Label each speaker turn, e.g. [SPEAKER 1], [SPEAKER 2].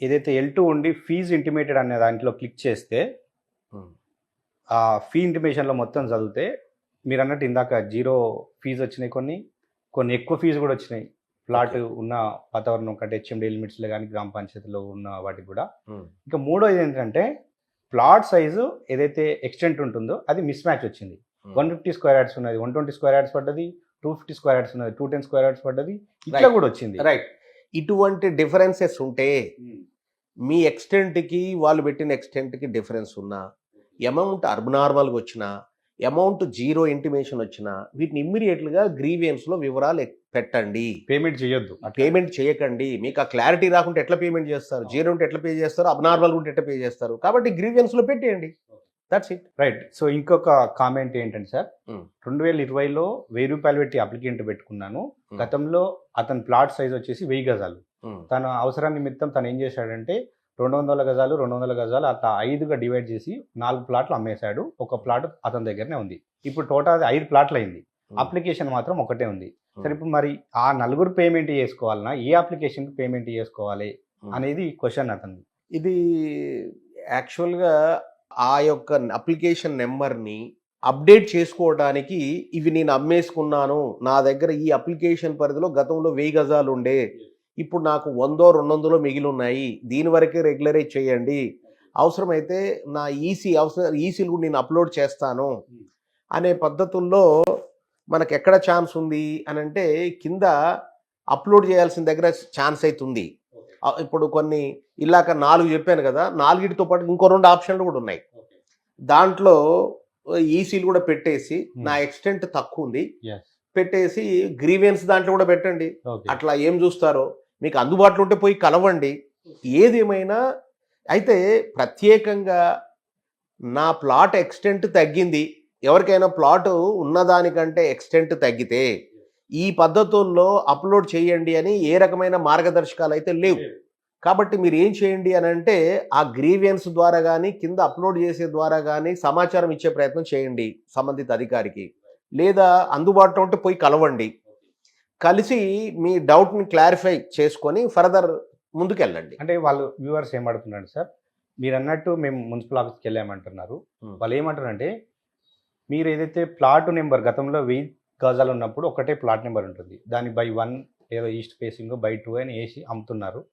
[SPEAKER 1] ఏదైతే L two ఉండి fees intimated అనే దాంట్లో క్లిక్ చేస్తే
[SPEAKER 2] ఉమ్.
[SPEAKER 1] ఆ ఫీ ఇంటిమేషన్లో మొత్తం చదివితే మీరు అన్నట్టు ఇందాక జీరో ఫీజు వచ్చినాయి కొన్ని కొన్ని ఎక్కువ ఫీజు కూడా వచ్చినాయి. ప్లాట్ ఉన్న వాతావరణం కంటే హెచ్ఎండి లిమిట్స్లో కానీ గ్రామ పంచాయతీలో ఉన్న వాటికి కూడా.
[SPEAKER 2] ఉమ్.
[SPEAKER 1] ఇంకా మూడోది ఏంటంటే ప్లాట్ సైజు ఏదైతే ఎక్స్టెంట్ ఉంటుందో అది మిస్ మ్యాచ్ వచ్చింది వన్ ఫిఫ్టీ స్క్వేర్ యార్డ్స్ ఉన్నది వన్ ట్వంటీ స్క్వేర్ యార్డ్స్ పడ్డది టూ ఫిఫ్టీ స్క్వేర్ యార్డ్స్ ఉన్నది టూ టెన్ స్క్వేర్ యార్డ్స్ పడ్డది ఇట్లా. కూడా వచ్చింది.
[SPEAKER 2] రైట్ ఇటువంటి డిఫరెన్సెస్ ఉంటే మీ ఎక్స్టెంట్కి వాళ్ళు పెట్టిన ఎక్స్టెంట్కి డిఫరెన్స్ ఉన్నా అమౌంట్ అర్బనార్మల్గా వచ్చినా అమౌంట్ జీరో ఇంటిమేషన్ వచ్చినా వీటిని ఇమ్మీడియట్గా గ్రీవియన్స్లో వివరాలు పెట్టండి.
[SPEAKER 1] పేమెంట్ చేయొద్దు.
[SPEAKER 2] పేమెంట్ చేయకండి. మీకు ఆ క్లారిటీ రాకుంటే ఎట్లా పేమెంట్ చేస్తారు? జీరో ఉంటే ఎట్లా పే చేస్తారు? అబ్నార్మల్ ఉంటే ఎట్లా పే చేస్తారు? కాబట్టి గ్రీవియన్స్లో పెట్టేయండి. దట్స్ ఇట్
[SPEAKER 1] రైట్ సో ఇంకొక కామెంట్ ఏంటంటే సార్
[SPEAKER 2] Hmm.
[SPEAKER 1] రెండు వేల ఇరవైలో వెయ్యి రూపాయలు పెట్టి అప్లికెంట్ పెట్టుకున్నాను.
[SPEAKER 2] Hmm.
[SPEAKER 1] గతంలో అతని ప్లాట్ సైజ్ వచ్చేసి వెయ్యి గజాలు. తన అవసరం నిమిత్తం తను ఏం చేశాడంటే రెండు వందల గజాలు రెండు వందల గజాలు అట్లా ఐదుగా డివైడ్ చేసి నాలుగు ప్లాట్లు అమ్మేశాడు. ఒక ప్లాట్ అతని దగ్గరనే ఉంది. ఇప్పుడు టోటల్ ఐదు ప్లాట్లు అయింది. అప్లికేషన్ మాత్రం ఒకటే ఉంది. సరే ఇప్పుడు మరి ఆ నలుగురు పేమెంట్ చేసుకోవాలన్నా ఏ అప్లికేషన్ పేమెంట్ చేసుకోవాలి అనేది క్వశ్చన్ అతను
[SPEAKER 2] ఇది యాక్చువల్గా ఆ యొక్క అప్లికేషన్ నెంబర్ని అప్డేట్ చేసుకోవడానికి ఇవి నేను అమ్మేసుకున్నాను. నా దగ్గర ఈ అప్లికేషన్ పరిధిలో గతంలో వెయ్యి గజాలు ఉండే. ఇప్పుడు నాకు వందో రెండు వందలో మిగిలి ఉన్నాయి దీని వరకే రెగ్యులరైజ్ చేయండి. అవసరమైతే నా ఈసీ అవసరం ఈసీలు కూడా నేను అప్లోడ్ చేస్తాను. అనే పద్ధతుల్లో మనకు ఎక్కడ ఛాన్స్ ఉంది? అని అంటే కింద అప్లోడ్ చేయాల్సిన దగ్గర ఛాన్స్ అవుతుంది ఇప్పుడు కొన్ని ఇలాక నాలుగు చెప్పాను కదా నాలుగిటితో పాటు ఇంకో రెండు ఆప్షన్లు కూడా ఉన్నాయి. దాంట్లో ఈసీలు కూడా పెట్టేసి నా ఎక్స్టెంట్ తక్కువ ఉంది పెట్టేసి గ్రీవెన్స్ దాంట్లో కూడా పెట్టండి. అట్లా ఏం చూస్తారో మీకు అందుబాటులో ఉంటే పోయి కలవండి. ఏదేమైనా అయితే ప్రత్యేకంగా నా ప్లాట్ ఎక్స్టెంట్ తగ్గింది. ఎవరికైనా ప్లాట్ ఉన్నదానికంటే ఎక్స్టెంట్ తగ్గితే ఈ పద్ధతుల్లో అప్లోడ్ చేయండి అని ఏ రకమైన మార్గదర్శకాలు అయితే లేవు. కాబట్టి మీరు ఏం చేయండి అని అంటే ఆ గ్రీవియన్స్ ద్వారా కానీ కింద అప్లోడ్ చేసే ద్వారా కానీ సమాచారం ఇచ్చే ప్రయత్నం చేయండి సంబంధిత అధికారికి. లేదా అందుబాటులో ఉంటే పోయి కలవండి. కలిసి మీ డౌట్ని క్లారిఫై చేసుకొని ఫర్దర్ ముందుకెళ్ళండి.
[SPEAKER 1] అంటే వాళ్ళు వ్యూవర్స్ ఏం అడుగుతున్నారు సార్ మీరు అన్నట్టు మేము మున్సిపల్ ఆఫీస్కి వెళ్ళామంటున్నారు. వాళ్ళు ఏమంటారంటే మీరు ఏదైతే ప్లాట్ నెంబర్ గతంలో వెయ్యి గజాలు ఉన్నప్పుడు ఒకటే ప్లాట్ నెంబర్ ఉంటుంది. దాని బై వన్ ఏదో ఈస్ట్ ఫేసింగ్ బై టూ అని వేసి అమ్ముతున్నారు.